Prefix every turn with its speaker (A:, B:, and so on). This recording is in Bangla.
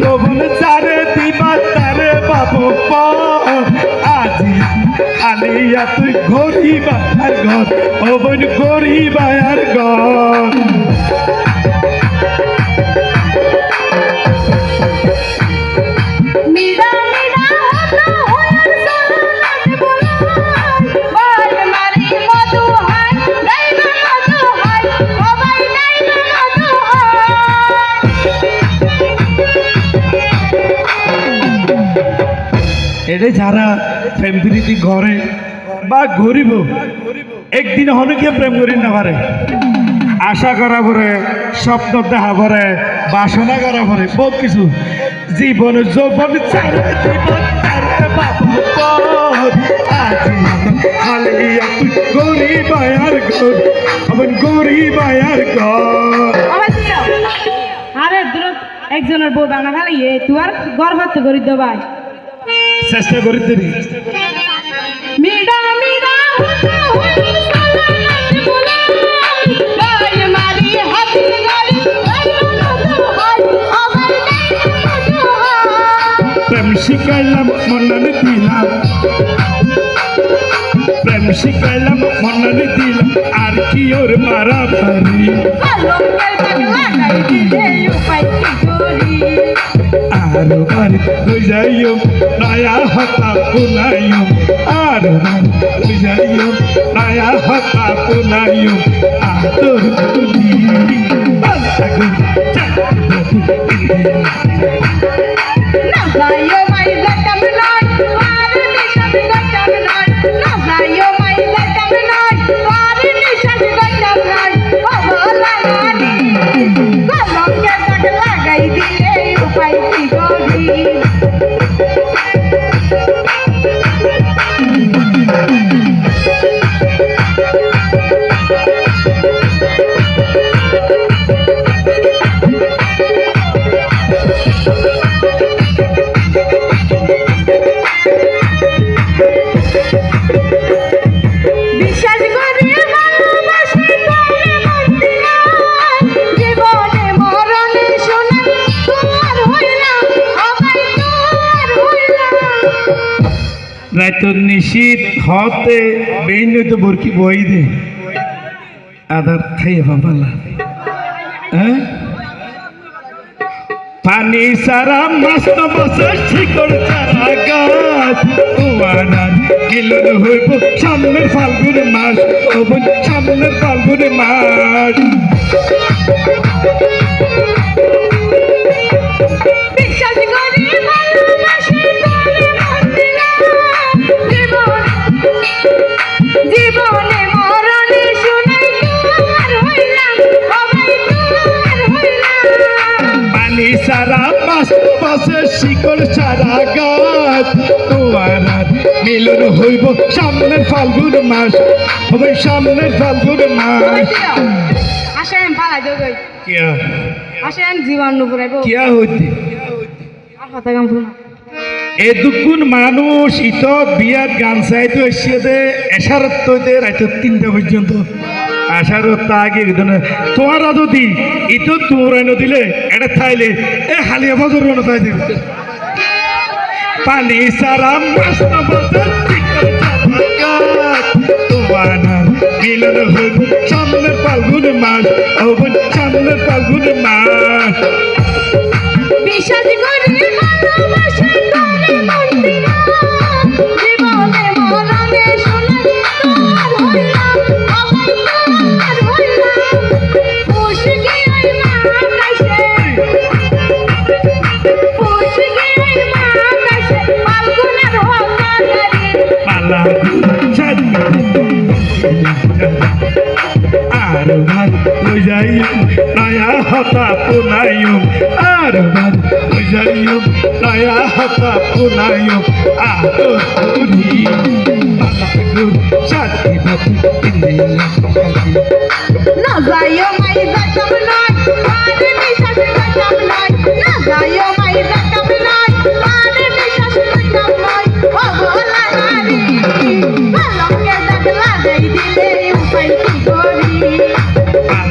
A: যৌবন চারে দিবা তারে বাবু আজি আলিয়া তুই গরিবা আর ঘর অবন বোন গরিবা আর ঘর। এটা যারা প্রীতি ঘরে বা গরিব একদিন হনুকে প্রেম করি না পারে। আশা করা পরে, স্বপ্ন দেখা পরে, বাসনা করা পরে, বহুত কিছু। জীবন যৌবন খালি
B: একজনের বউ বানা এ তুই আর গর্ব তো করি দেবাই
A: চেষ্টা করি দেরি
B: মিডা মিডা
A: শিখাইলাম মননে দিলাম। প্রেম শিখাইলাম মননে দিলাম। আর কি ওর মারা পারি লই যাইও নয়া হতা পুনাইও আর লই যাইও নয়া হতা পুনাইও আদর করি। আল্লাহ
B: হইলাম
A: রাত নিশীত হতে বেইন তো বরকি বই দে। আদার খাইয়ে বাবালা হ্যাঁ? পানি সারা মস্ত বসে শিকড় চারা গাছ। ওয়ানার গিলন হইব সামনের ফাল্গুন মাস ও বোন, সামনের ফাল্গুন মাস।
B: বিশ্বাস করি ভালোবাসি তোরে মন।
A: মিলন হইব। সামনের ফাল্গুন মাস হবে সামনের ফাল্গুন মাস।
B: আসেন পালাই
A: কিয়া?
B: আসেন জীবন নুপুরাইব।
A: কিয়া হইতে?
B: আর কথা শুনা।
A: এ দুগুণ মানুষ ইত বিয়ার গান চাইতে এসে দে এসারত তৈতে রাইতে তিনটা পর্যন্ত। আসারত তা আগে তোমারা যদি ইত তোমরাই দিলে এটা থাইলে এ হালিয়া বজর মনে তাই দিবে পানি সারা তোমার মিলন হইব সামনের ফাল্গুন মাস সামনের ফাল্গুন মাস।
B: বিশ্বাস করি
A: আর ভাত লই যাইও নয়া হতা পুনাইও আর ভাত লই যাইও নয়া হতা পুনাইও আদর করি পালা গুর সাথী ভাত ইন্দিলা